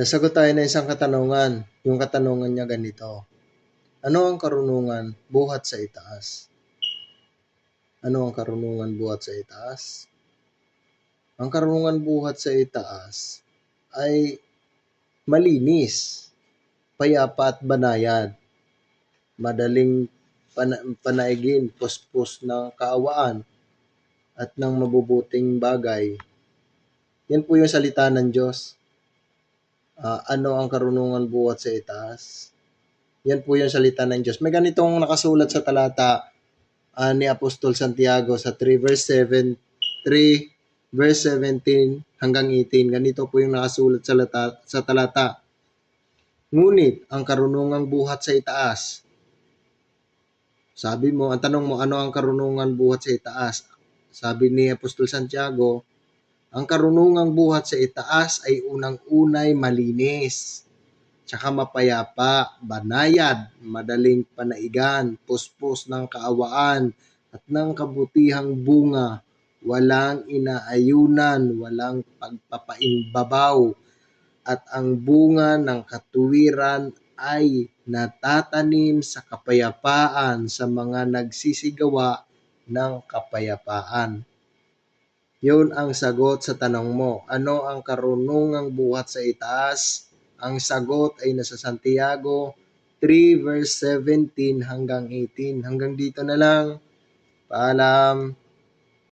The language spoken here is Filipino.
Sasagot tayo ng isang katanungan. Yung katanungan niya ganito. Ano ang karunungan buhat sa itaas? Ano ang karunungan buhat sa itaas? Ang karunungan buhat sa itaas ay malinis, payapa at banayad, madaling pana- panaigin, puspos ng kaawaan at ng mabubuting bagay. Yan po yung salita ng Diyos. Ah, ano ang karunungan buhat sa itaas? Yan po yung salita ng Diyos. May ganitong nakasulat sa talata ah, ni Apostol Santiago sa 3 verse 7, 3 verse 17 hanggang 18. Ganito po yung nakasulat sa, lata, sa talata. Ngunit ang karunungang buhat sa itaas. Sabi mo, ang tanong mo, ano ang karunungan buhat sa itaas? Sabi ni Apostol Santiago, ang karunungang buhat sa itaas ay unang-unay malinis, tsaka mapayapa, banayad, madaling panaigan, puspos ng kaawaan, at ng kabutihang bunga, walang inaayunan, walang pagpapaimbabaw, at ang bunga ng katuwiran ay natatanim sa kapayapaan sa mga nagsisigawa ng kapayapaan. Yun ang sagot sa tanong mo. Ano ang karunungang buhat sa itaas? Ang sagot ay nasa Santiago 3 verse 17 hanggang 18. Hanggang dito na lang. Paalam.